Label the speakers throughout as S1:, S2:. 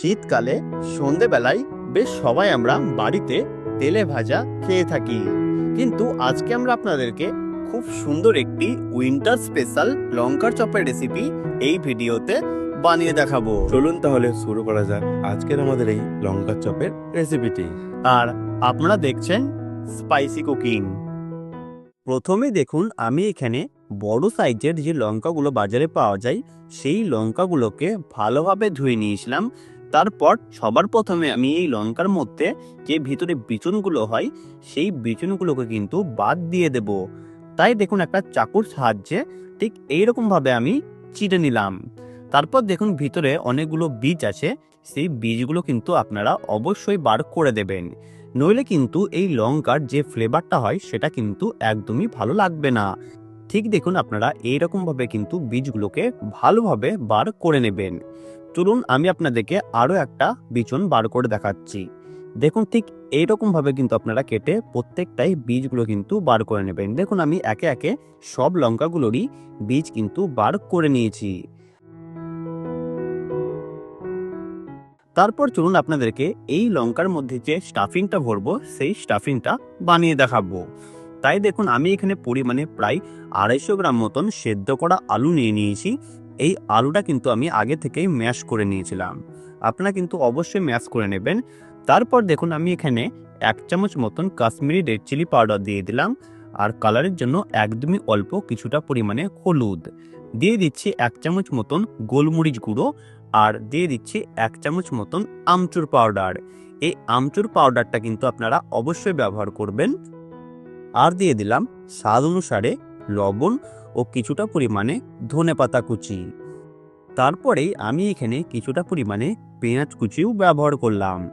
S1: শীতকালে সন্ধেবেলায় বেশ সবাই আমরা বাড়িতে তেলে ভাজা খেয়ে থাকি। কিন্তু আজকে আমরা আপনাদেরকে খুব সুন্দর একটি উইন্টার স্পেশাল লঙ্কার চপের রেসিপি এই ভিডিওতে বানিয়ে দেখাবো।
S2: চলুন তাহলে শুরু করা যাক আজকের আমাদের এই লঙ্কার চপের রেসিপিটি
S1: আর আপনারা দেখছেন স্পাইসি কুকিং প্রথমে দেখুন আমি এখানে বড় সাইজের যে লঙ্কাগুলো বাজারে পাওয়া যায় সেই লঙ্কাগুলোকে ভালোভাবে ধুয়ে নিয়েছিলাম। তারপর সবার প্রথমে আমি এই লঙ্কার মধ্যে যে ভিতরে বিচুনগুলো হয়, সেই বিচুনগুলোকে কিন্তু বাদ দিয়ে দেব। তাই দেখুন একটা চাকুর সাহায্যে ঠিক এইরকমভাবে আমি চিটে নিলাম। তারপর দেখুন ভিতরে অনেকগুলো বীজ আছে, সেই বীজগুলো কিন্তু আপনারা অবশ্যই বার করে দেবেন। নইলে কিন্তু এই লঙ্কার যে ফ্লেভারটা হয়, সেটা কিন্তু একদমই ভালো লাগবে না। ঠিক দেখুন আপনারা এইরকমভাবে কিন্তু বীজগুলোকে ভালোভাবে বার করে নেবেন। চলুন আমি আপনাদেরকে আরও একটা বিচন বার করে দেখাচ্ছি। দেখুন ঠিক এইরকমভাবে কিন্তু আপনারা কেটে প্রত্যেকটাই বীজগুলো কিন্তু বার করে নেবেন। দেখুন আমি একে একে সব লঙ্কাগুলোরই বীজ কিন্তু বার করে নিয়েছি। তারপর চলুন আপনাদেরকে এই লঙ্কার মধ্যে যে স্টাফিংটা ভরবো, সেই স্টাফিংটা বানিয়ে দেখাবো। তাই দেখুন আমি এখানে পরিমাণে প্রায় আড়াইশো গ্রাম মতন সেদ্ধ করা আলু নিয়ে নিয়েছি। এই আলুটা কিন্তু আমি আগে থেকেই ম্যাশ করে নিয়েছিলাম। আপনারা কিন্তু অবশ্যই ম্যাশ করে নেবেন। তারপর দেখুন আমি এখানে এক চামচ মতন কাশ্মীরি রেড চিলি পাউডার দিয়ে দিলাম। আর কালারের জন্য একদমই অল্প কিছুটা পরিমাণে হলুদ। দিয়ে দিচ্ছি এক চামচ মতন গোলমরিচ গুঁড়ো। আর দিয়ে দিচ্ছি এক চামচ মতন আমচুর পাউডার। এই আমচুর পাউডারটা কিন্তু আপনারা অবশ্যই ব্যবহার করবেন। আর দিয়ে দিলাম স্বাদ অনুসারে লবণ ও কিছুটা পরিমাণে ধনে পাতা কুচি। তারপরেই আমি এখানে কিছুটা পরিমাণে পেঁয়াজ কুচিও ব্যবহার করলাম।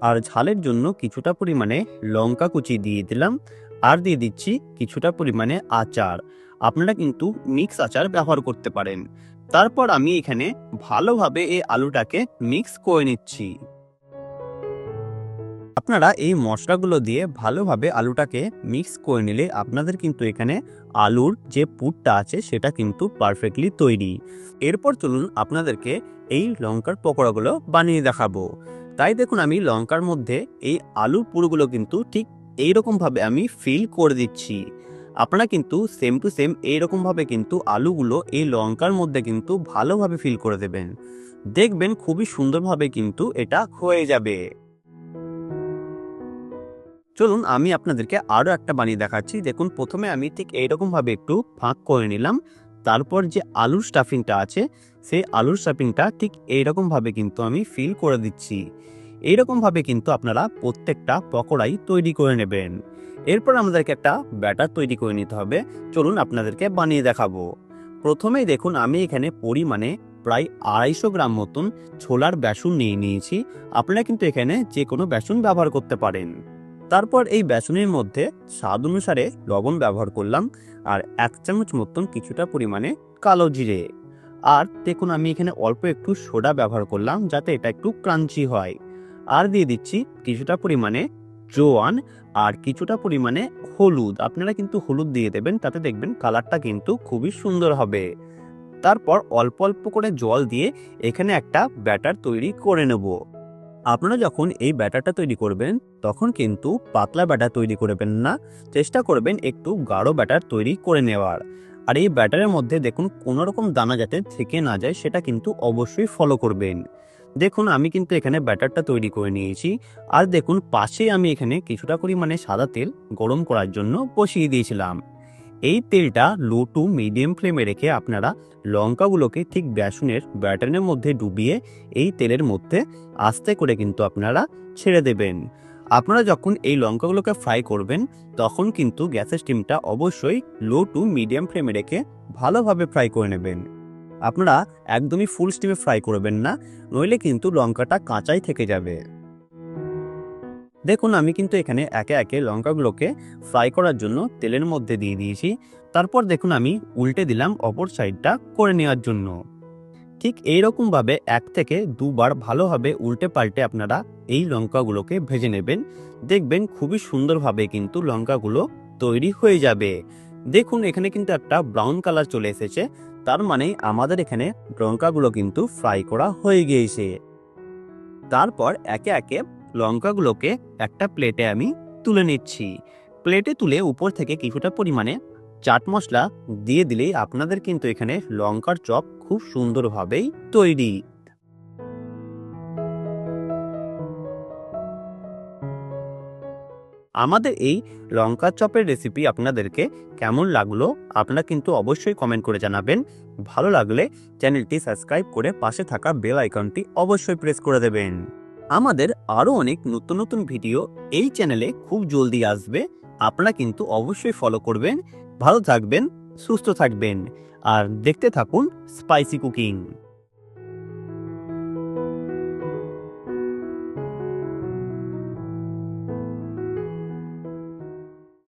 S1: আর ঝালের জন্য কিছুটা পরিমাণে লঙ্কা কুচি দিয়ে দিলাম। আর দিয়ে দিচ্ছি কিছুটা পরিমাণে আচার। আপনারা কিন্তু মিক্স আচার ব্যবহার করতে পারেন। তারপর আমি এখানে ভালোভাবে এই আলুটাকে মিক্স করে নিচ্ছি। আপনারা এই মশলাগুলো দিয়ে ভালোভাবে আলুটাকে মিক্স করে নিলে আপনাদের কিন্তু এখানে আলুর যে পুরটা আছে সেটা কিন্তু পারফেক্টলি তৈরি। এরপর চলুন আপনাদেরকে এই লঙ্কার পকোড়াগুলো বানিয়ে দেখাবো। তাই দেখুন আমি লঙ্কার মধ্যে এই আলুর পুরগুলো কিন্তু ঠিক এইরকমভাবে আমি ফিল করে দিচ্ছি। আপনারা কিন্তু সেম টু সেম এইরকমভাবে কিন্তু আলুগুলো এই লঙ্কার মধ্যে কিন্তু ভালোভাবে ফিল করে দেবেন। দেখবেন খুবই সুন্দরভাবে কিন্তু এটা হয়ে যাবে। চলুন আমি আপনাদেরকে আরও একটা বানিয়ে দেখাচ্ছি। দেখুন, প্রথমে আমি ঠিক এইরকমভাবে একটু ফাঁক করে নিলাম। তারপর যে আলুর স্টাফিংটা আছে, সেই আলুর স্টাফিংটা ঠিক এইরকমভাবে কিন্তু আমি ফিল করে দিচ্ছি। এইরকমভাবে কিন্তু আপনারা প্রত্যেকটা পকোড়াই তৈরি করে নেবেন। এরপর আমাদেরকে একটা ব্যাটার তৈরি করে নিতে হবে। চলুন আপনাদেরকে বানিয়ে দেখাবো। প্রথমেই দেখুন, আমি এখানে পরিমাণে প্রায় আড়াইশো গ্রাম মতন ছোলার বেসন নিয়ে নিয়েছি। আপনারা কিন্তু এখানে যে কোনো বেসন ব্যবহার করতে পারেন। তারপর এই বেসনের মধ্যে স্বাদ অনুসারে লবণ ব্যবহার করলাম, আর এক চামচ মতন কিছুটা পরিমাণে কালো জিরে। আর দেখুন, আমি এখানে অল্প একটু সোডা ব্যবহার করলাম, যাতে এটা একটু ক্রাঞ্চি হয়। আর দিয়ে দিচ্ছি কিছুটা পরিমাণে জোয়ান, আর কিছুটা পরিমাণে হলুদ। আপনারা কিন্তু হলুদ দিয়ে দেবেন, তাতে দেখবেন কালারটা কিন্তু খুবই সুন্দর হবে। তারপর অল্প অল্প করে জল দিয়ে এখানে একটা ব্যাটার তৈরি করে নেব। আপনারা যখন এই ব্যাটারটা তৈরি করবেন, তখন কিন্তু পাতলা ব্যাটার তৈরি করবেন না। চেষ্টা করবেন একটু গাঢ় ব্যাটার তৈরি করে নেওয়ার। আর এই ব্যাটারের মধ্যে দেখুন কোনো রকম দানা যাতে থেকে না যায়, সেটা কিন্তু অবশ্যই ফলো করবেন। দেখুন, আমি কিন্তু এখানে ব্যাটারটা তৈরি করে নিয়েছি। আর দেখুন, পাশে আমি এখানে কিছুটা পরিমাণে সাদা তেল গরম করার জন্য বসিয়ে দিয়েছিলাম। এই তেলটা লো টু মিডিয়াম ফ্লেমে রেখে আপনারা লঙ্কাগুলোকে ঠিক বেসনের, ব্যাটারের মধ্যে ডুবিয়ে এই তেলের মধ্যে আস্তে করে কিন্তু আপনারা ছেড়ে দেবেন। আপনারা যখন এই লঙ্কাগুলোকে ফ্রাই করবেন, তখন কিন্তু গ্যাসের স্টিমটা অবশ্যই লো টু মিডিয়াম ফ্লেমে রেখে ভালোভাবে ফ্রাই করে নেবেন। আপনারা একদমই ফুল স্টিমে ফ্রাই করবেন না, নইলে কিন্তু লঙ্কাটা কাঁচাই থেকে যাবে। দেখুন, আমি কিন্তু এখানে একে একে লঙ্কাগুলোকে ফ্রাই করার জন্য তেলের মধ্যে দিয়ে দিয়েছি। তারপর দেখুন, আমি উল্টে দিলাম অপর সাইডটা করে নেওয়ার জন্য। ঠিক এইরকমভাবে এক থেকে দুবার ভালোভাবে উল্টে পাল্টে আপনারা এই লঙ্কাগুলোকে ভেজে নেবেন। দেখবেন খুবই সুন্দরভাবে কিন্তু লঙ্কাগুলো তৈরি হয়ে যাবে। দেখুন, এখানে কিন্তু একটা ব্রাউন কালার চলে এসেছে। তার মানে আমাদের এখানে লঙ্কাগুলো কিন্তু ফ্রাই করা হয়ে গিয়েছে। তারপর একে একে লঙ্কাগুলোকে একটা প্লেটে আমি তুলে নিচ্ছি। প্লেটে তুলে উপর থেকে কিছুটা পরিমাণে চাট মশলা দিয়ে দিলেই আপনাদের কিন্তু এখানে লঙ্কার চপ খুব সুন্দরভাবেই তৈরি। আমাদের এই লঙ্কার চপের রেসিপি আপনাদেরকে কেমন লাগল আপনারা কিন্তু অবশ্যই কমেন্ট করে জানাবেন। ভালো লাগলে চ্যানেলটি সাবস্ক্রাইব করে পাশে থাকা বেল আইকনটি অবশ্যই প্রেস করে দেবেন। আমাদের আরও অনেক নতুন নতুন ভিডিও এই চ্যানেলে খুব জলদি আসবে। আপনারা কিন্তু অবশ্যই ফলো করবেন। ভালো থাকবেন, সুস্থ থাকবেন। আর দেখতে থাকুন স্পাইসি কুকিং